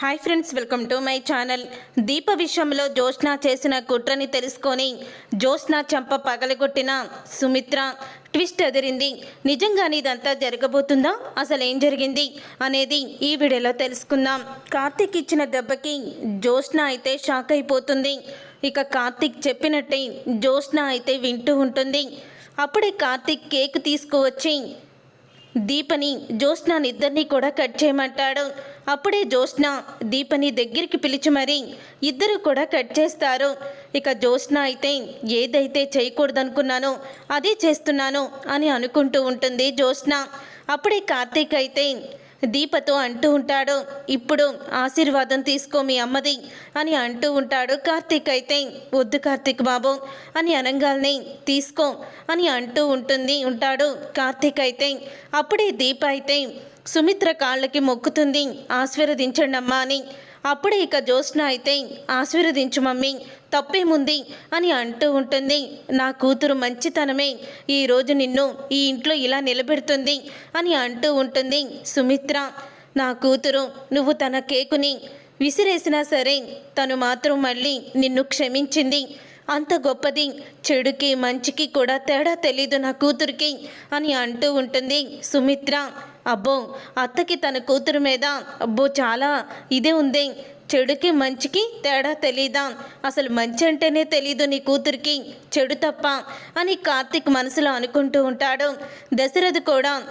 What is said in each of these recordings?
Hi friends welcome to my channel. Deepa విషయంలో జ్యోత్స్న చేసిన కుట్రని తెలుసుకొని జ్యోత్స్న చంప పగలగొట్టిన సుమిత్ర ట్విస్ట్ ఎదిరింది. నిజంగానే ఇదంతా జరగబోతుందా? అసలు ఏం జరిగింది? అనేది ఈ వీడియోలో తెలుసుకుందాం. కార్తీక్ ఇచ్చిన దెబ్బకి జ్యోత్స్న అయితే షాక్ అయిపోతుంది. ఇక కార్తీక్ చెప్పినట్టే జ్యోత్స్న అయితే వింటూ ఉంటుంది. అప్పుడే కార్తీక్ కేక్ తీసుకువచ్చి దీపని జ్యోత్స్నాని ఇద్దరిని కూడా కట్ చేయమంటాడు. అప్పుడే జ్యోత్స్న దీపని దగ్గరికి పిలిచి మరీ ఇద్దరు కూడా కట్ చేస్తారు. ఇక జ్యోత్స్న అయితే ఏదైతే చేయకూడదనుకున్నానో అదే చేస్తున్నాను అని అనుకుంటూ ఉంటుంది జ్యోత్స్న. అప్పుడే కార్తీక్ అయితే దీపతో అంటూ ఉంటాడు ఇప్పుడు ఆశీర్వాదం తీసుకో మీ అమ్మది అని అంటూ ఉంటాడు. కార్తీక్ అయితే వద్దు కార్తీక్ బాబు అని అనగానే తీసుకో అని అంటూ ఉంటుంది ఉంటాడు. కార్తీక్ అయితే అప్పుడే దీప అయితే సుమిత్ర కాళ్ళకి మొక్కుతుంది ఆశీర్వదించండి అమ్మా అని అప్పుడే ఇక జ్యోత్స్న అయితే ఆశీర్వదించు మమ్మీ తప్పేముంది? అని అంటూ ఉంటుంది. నా కూతురు మంచితనమే. ఈరోజు నిన్ను ఈ ఇంట్లో ఇలా నిలబెడుతుంది అని అంటూ ఉంటుంది సుమిత్ర. నా కూతురు నువ్వు తన కేకుని విసిరేసినా సరే తను మాత్రం మళ్ళీ నిన్ను క్షమించింది. అంత గొప్పది చెడుకి మంచికి కూడా తేడా తెలీదు నా కూతురికి అని అంటూ ఉంటుంది సుమిత్ర. అబ్బో అత్తకి తన కూతురు మీద అబ్బో చాలా ఇదే ఉంది. చెడుకి మంచికి తేడా తెలీదా? అసలు మంచి అంటేనే తెలీదు నీ కూతురికి. చెడు తప్ప అని కార్తీక్ మనసులో అనుకుంటూ ఉంటాడు. దశరథ్ కూడా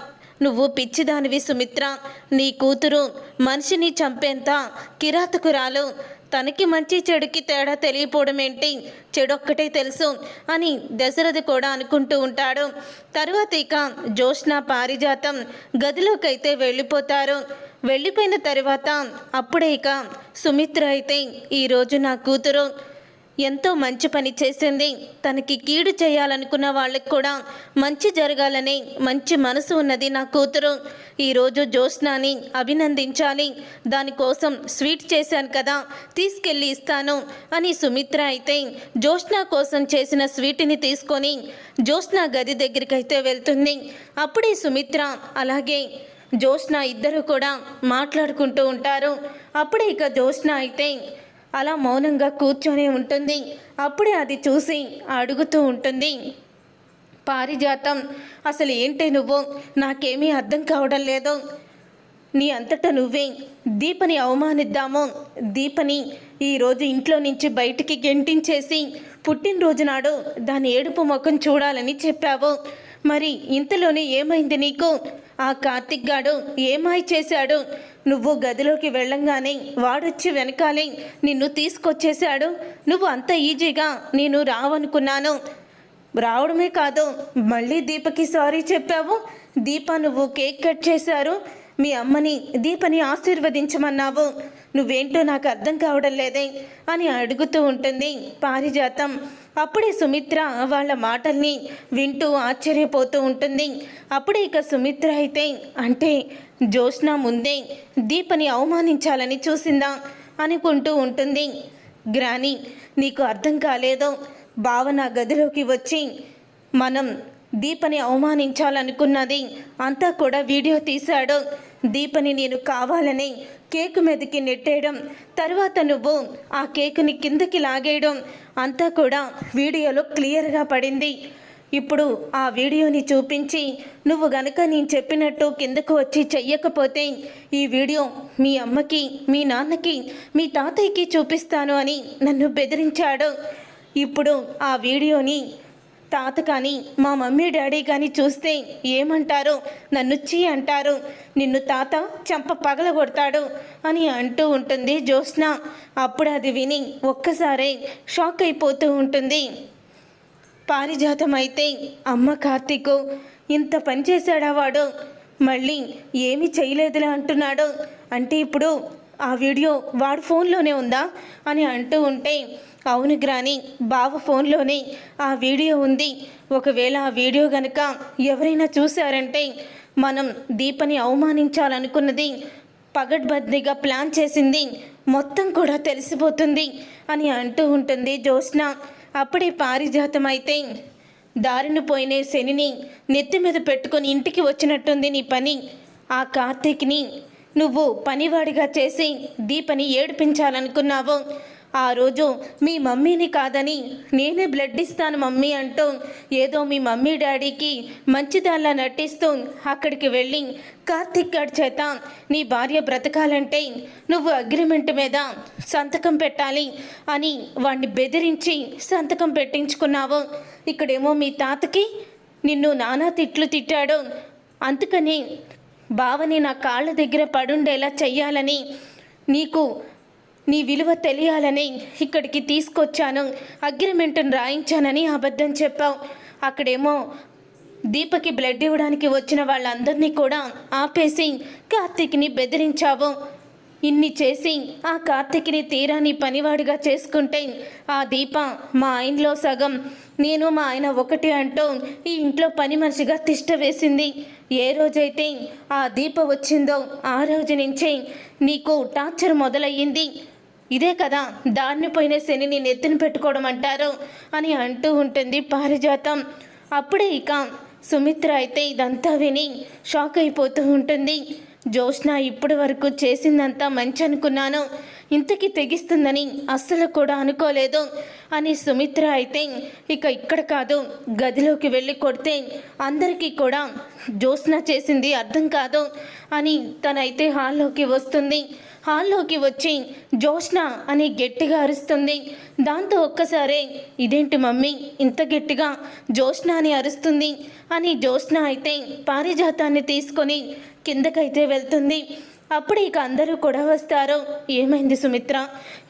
నువ్వు పిచ్చిదానివి సుమిత్ర. నీ కూతురు మనిషిని చంపేంత కిరాతకురాలు. తనకి మంచి చెడుకి తేడా తెలియపోవడం ఏంటి? చెడు ఒక్కటే తెలుసు అని దశరథ కూడా అనుకుంటూ ఉంటాడు. తరువాత ఇక జ్యోష్ణ పారిజాతం గదిలోకైతే వెళ్ళిపోతారు. వెళ్ళిపోయిన తర్వాత అప్పుడే ఇక సుమిత్ర అయితే ఈరోజు నా కూతురు. ఎంతో మంచి పని చేసింది. తనకి కీడు చేయాలనుకున్న వాళ్ళకి కూడా మంచి జరగాలని మంచి మనసు ఉన్నది నా కూతురు. ఈరోజు జ్యోత్స్నాని అభినందించాలి. దానికోసం స్వీట్ చేశాను కదా తీసుకెళ్ళి ఇస్తాను అని సుమిత్ర అయితే జ్యోత్స్న కోసం చేసిన స్వీట్ని తీసుకొని జ్యోత్స్న గది దగ్గరికైతే వెళ్తుంది. అప్పుడే సుమిత్ర అలాగే జ్యోత్స్న ఇద్దరు కూడా మాట్లాడుకుంటూ ఉంటారు. అప్పుడే ఇక జ్యోత్స్న అయితే అలా మౌనంగా కూర్చొని ఉంటుంది. అప్పుడే అది చూసి అడుగుతూ ఉంటుంది. పారిజాతం అసలు ఏంటి నువ్వు? నాకేమీ అర్థం కావడం లేదు. నీ అంతటా నువ్వే. దీపని అవమానిద్దాము. దీపని ఈరోజు ఇంట్లో నుంచి బయటికి గెంటించేసి పుట్టినరోజు నాడు దాని ఏడుపు ముఖం చూడాలని చెప్పావు. మరి ఇంతలోనే ఏమైంది నీకు? ఆ కార్తిక్ గాడు ఏమాయి చేశాడు? నువ్వు గదిలోకి వెళ్ళంగానే వాడొచ్చి వెనకాలే నిన్ను తీసుకొచ్చేశాడు. నువ్వు అంత ఈజీగా నేను రావనుకున్నాను. రావడమే కాదు మళ్ళీ దీపకి సారీ చెప్పావు. దీప నువ్వు కేక్ కట్ చేశారు. మీ అమ్మని దీపని ఆశీర్వదించమన్నావు. నువ్వేంటో నాకు అర్థం కావడం లేదే అని అడుగుతూ ఉంటుంది పారిజాతం. అప్పుడే సుమిత్ర వాళ్ళ మాటల్ని వింటూ ఆశ్చర్యపోతూ ఉంటుంది. అప్పుడే ఇక సుమిత్ర అయితే అంటే జోష్న ముందే దీపని అవమానించాలని చూసిందా అనుకుంటూ ఉంటుంది. గ్రాని నీకు అర్థం కాలేదో? బావ నా గదిలోకి వచ్చి మనం దీపని అవమానించాలనుకున్నది అంతా కూడా వీడియో తీశాడు. దీపని నేను కావాలని కేక్ మీదకి నెట్టేయడం తర్వాత నువ్వు ఆ కేకుని కిందకి లాగేయడం అంతా కూడా వీడియోలో క్లియర్గా పడింది. ఇప్పుడు ఆ వీడియోని చూపించి నువ్వు గనక నేను చెప్పినట్టు కిందకు వచ్చి చెయ్యకపోతే ఈ వీడియో మీ అమ్మకి మీ నాన్నకి మీ తాతయ్యకి చూపిస్తాను అని నన్ను బెదిరించాడు. ఇప్పుడు ఆ వీడియోని తాత కానీ మా మమ్మీ డాడీ కానీ చూస్తే ఏమంటారు? నన్ను చీ అంటారు. నిన్ను తాత చంప పగలగొడతాడు అని అంటూ ఉంటుంది జ్యోత్స్న. అప్పుడు అది విని ఒక్కసారే షాక్ అయిపోతూ ఉంటుంది. పారిజాతం అయితే అమ్మ కార్తీకు ఇంత పని చేశాడా వాడు? మళ్ళీ ఏమీ చేయలేదులే అంటున్నాడు. అంటే ఇప్పుడు ఆ వీడియో వాడు ఫోన్లోనే ఉందా అని అంటూ ఉంటే అవును గ్రాని బావ ఫోన్లోనే ఆ వీడియో ఉంది. ఒకవేళ ఆ వీడియో గనుక ఎవరైనా చూశారంటే మనం దీపని అవమానించాలనుకున్నది పగడ్బందీగా ప్లాన్ చేసింది. మొత్తం కూడా తెలిసిపోతుంది అని అంటూ ఉంటుంది జ్యోత్స్న. అప్పుడే పారిజాతం అయితే దారిని పోయిన శనిని నెత్తి మీద పెట్టుకొని ఇంటికి వచ్చినట్టుంది నీ పని. ఆ కార్తీక్ని నువ్వు పనివాడిగా చేసి దీపని ఏడిపించాలనుకున్నావు. ఆ రోజు మీ మమ్మీని కాదని నేనే బ్లడ్ ఇస్తాను మమ్మీ అంటూ ఏదో మీ మమ్మీ డాడీకి మంచిదాల్లా నటిస్తూ అక్కడికి వెళ్ళి కార్తిక్ గడ్ చేత నీ భార్య బ్రతకాలంటే నువ్వు అగ్రిమెంట్ మీద సంతకం పెట్టాలి అని వాణ్ణి బెదిరించి సంతకం పెట్టించుకున్నావు. ఇక్కడేమో మీ తాతకి నిన్ను నానా తిట్లు తిట్టాడు. అందుకని బావని నా కాళ్ళ దగ్గర పడుండేలా చెయ్యాలని నీకు నీ విలువ తెలియాలని ఇక్కడికి తీసుకొచ్చాను. అగ్రిమెంట్ని రాయించానని అబద్ధం చెప్పావు. అక్కడేమో దీపకి బ్లడ్ ఇవ్వడానికి వచ్చిన వాళ్ళందరినీ కూడా ఆపేసి కార్తీక్ని బెదిరించావు. ఇన్ని చేసి ఆ కార్తీక్ని తీరాని పనివాడిగా చేసుకుంటే ఆ దీప మా ఆయనలో సగం నేను మా ఆయన ఒకటి అంటూ ఈ ఇంట్లో పని మనిషిగా తిష్ట వేసింది. ఏ రోజైతే ఆ దీప వచ్చిందో ఆ రోజు నుంచే నీకు టార్చర్ మొదలయ్యింది. ఇదే కదా దారిని పోయిన శనిని నెత్తిన పెట్టుకోవడం అంటారు అని అంటూ ఉంటుంది పారిజాతం. అప్పుడే ఇక సుమిత్ర అయితే ఇదంతా విని షాక్ అయిపోతూ ఉంటుంది. జోష్న ఇప్పటి వరకు చేసిందంతా మంచి అనుకున్నాను. ఇంతకీ తెగిస్తుందని అస్సలు కూడా అనుకోలేదు అని సుమిత్ర అయితే ఇక ఇక్కడ కాదు గదిలోకి వెళ్ళి కొడితే అందరికీ కూడా జ్యోత్స్న చేసింది అర్థం కాదు అని తనైతే హాల్లోకి వస్తుంది. హాల్లోకి వచ్చి జోష్న అని గట్టిగా అరుస్తుంది. దాంతో ఒక్కసారే ఇదేంటి మమ్మీ ఇంత గట్టిగా జోష్న అని అరుస్తుంది? అని జోష్న అయితే పారిజాతాన్ని తీసుకొని కిందకైతే వెళ్తుంది. అప్పుడు ఇక అందరూ కూడా వస్తారు. ఏమైంది సుమిత్ర?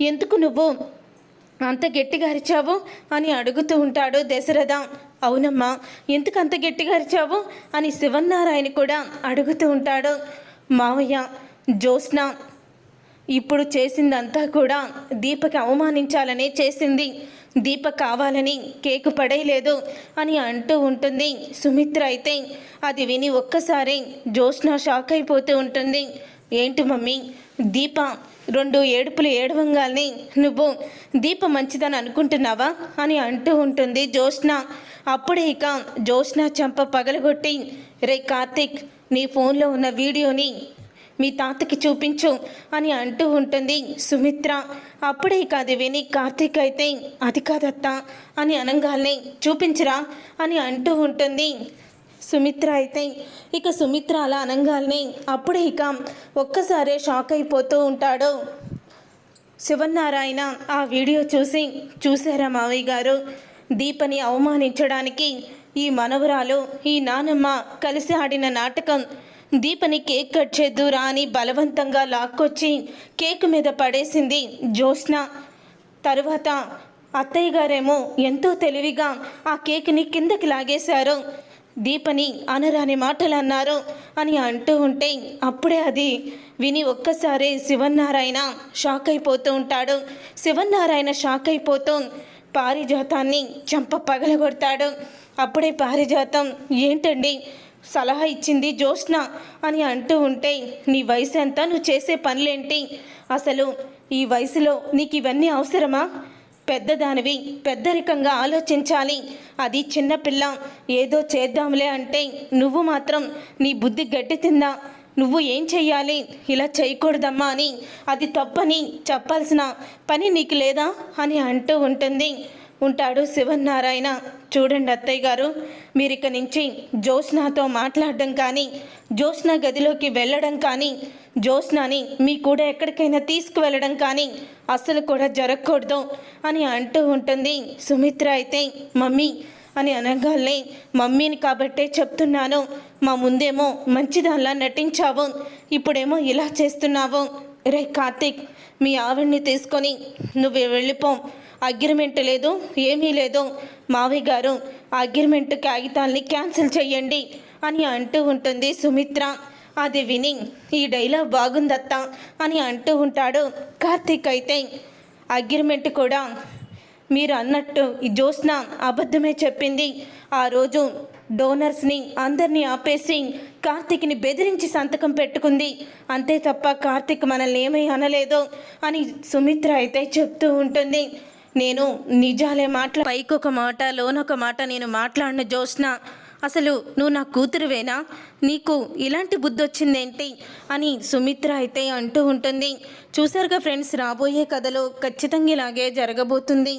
ఎందుకు నువ్వు అంత గట్టిగా అరిచావు అని అడుగుతూ ఉంటాడు దశరథ. అవునమ్మా ఎందుకు అంత గట్టిగా అరిచావు అని శివన్నారాయణ కూడా అడుగుతూ ఉంటాడు. మావయ్య జ్యోత్స్న ఇప్పుడు చేసిందంతా కూడా దీపకి అవమానించాలనే చేసింది. దీప కావాలని కేకు పడేయలేదు అని అంటూ ఉంటుంది. సుమిత్ర అయితే అది విని ఒక్కసారి జ్యోత్స్న షాక్ అయిపోతూ ఉంటుంది. ఏంటి మమ్మీ? దీప రెండు ఏడుపులు ఏడవంగాల్ని నువ్వు దీప మంచిదని అనుకుంటున్నావా? అని అంటూ ఉంటుంది జ్యోత్న అప్పుడే ఇక జ్యోత్స్న చెంప పగలగొట్టి రే కార్తిక్ నీ ఫోన్లో ఉన్న వీడియోని మీ తాతకి చూపించు అని అంటూ ఉంటుంది సుమిత్ర. అప్పుడే ఇక అది విని కార్తీక్ అయితే అది కాదత్తా అని అనగానే చూపించరా అని అంటూ ఉంటుంది సుమిత్ర అయితే ఇక సుమిత్ర అలా అనగానే అప్పుడే ఇక ఒక్కసారే షాక్ అయిపోతూ ఉంటాడు. శివనారాయణ ఆ వీడియో చూసి చూసారా మావయ్య గారు? దీపని అవమానించడానికి ఈ మనవరాలు ఈ నానమ్మ కలిసి ఆడిన నాటకం దీపని కేక్ కట్ చేద్దురా అని బలవంతంగా లాక్కొచ్చి కేక్ మీద పడేసింది జ్యోత్స్న. తరువాత అత్తయ్య గారేమో ఎంతో తెలివిగా ఆ కేక్ని కిందకి లాగేశారు. దీపని అనరాని మాటలు అన్నారు అని అంటూ ఉంటే అప్పుడే అది విని ఒక్కసారి శివన్నారాయణ షాక్ అయిపోతూ ఉంటాడు. శివన్నారాయణ షాక్ అయిపోతూ పారిజాతాన్ని చంప పగలగొడతాడు. అప్పుడే పారిజాతం ఏంటండి? సలహా ఇచ్చింది జ్యోత్స్న అని అంటూ ఉంటే నీ వయసు ఎంత నువ్వు చేసే పనులేంటి? అసలు ఈ వయసులో నీకు ఇవన్నీ అవసరమా? పెద్దదానివి. పెద్దరికంగా ఆలోచించాలి. అది చిన్నపిల్ల ఏదో చేద్దాంలే అంటే నువ్వు మాత్రం నీ బుద్ధి గట్టి తిందా నువ్వు ఏం చెయ్యాలి? ఇలా చేయకూడదమ్మా అని. అది తప్పని చెప్పాల్సిన పని నీకు లేదా? అని అంటూ ఉంటుంది. ఉంటాడు శివనారాయణ చూడండి అత్తయ్య గారు మీరిక నుంచి జ్యోత్స్నాతో మాట్లాడడం కానీ జ్యోత్స్న గదిలోకి వెళ్ళడం కానీ జ్యోత్స్నాని మీ కూడా ఎక్కడికైనా తీసుకువెళ్ళడం కానీ అస్సలు కూడా జరగకూడదు అని అంటూ ఉంటుంది. సుమిత్ర అయితే మమ్మీ అని అనగానే మమ్మీని కాబట్టే చెప్తున్నాను. మా ముందేమో మంచిదానిలా నటించావు. ఇప్పుడేమో ఇలా చేస్తున్నావు. రే కార్తీక్ మీ ఆవిడ్ని తీసుకొని నువ్వు వెళ్ళిపో. అగ్రిమెంట్ లేదు ఏమీ లేదు. మావయ్య గారు అగ్రిమెంట్ కాగితాల్ని క్యాన్సిల్ చేయండి అని అంటూ ఉంటుంది సుమిత్ర. అది విని ఈ డైలాగ్ బాగుందత్తా అని అంటూ ఉంటాడు కార్తీక్ అయితే. అగ్రిమెంట్ కూడా మీరు అన్నట్టు ఈ జ్యోత్స్న అబద్ధమే చెప్పింది. ఆ రోజు డోనర్స్ని అందరినీ ఆపేసి కార్తీక్ని బెదిరించి సంతకం పెట్టుకుంది. అంతే తప్ప కార్తీక్ మనల్ని ఏమీ అనలేదు అని సుమిత్ర అయితే చెప్తూ ఉంటుంది. నేను నిజాలే మాట్లా పైకి ఒక మాట లోనొక మాట నేను మాట్లాడిన జ్యోత్స్న. అసలు నువ్వు నా కూతురువేనా? నీకు ఇలాంటి బుద్ధి వచ్చిందేంటి అని సుమిత్ర అయితే అంటూ ఉంటుంది. చూసారుగా ఫ్రెండ్స్ రాబోయే కథలో ఖచ్చితంగా ఇలాగే జరగబోతుంది.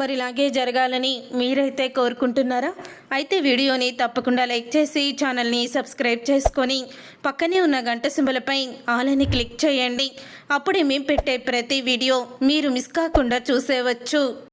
మరి ఇలాగే జరగాలని మీరైతే కోరుకుంటున్నారా? అయితే వీడియోని తప్పకుండా లైక్ చేసి ఛానల్ని సబ్స్క్రైబ్ చేసుకొని పక్కనే ఉన్న గంట సింబలపై ఆలని క్లిక్ చేయండి. అప్పుడే మేము పెట్టే ప్రతి వీడియో మీరు మిస్ కాకుండా చూసేవచ్చు.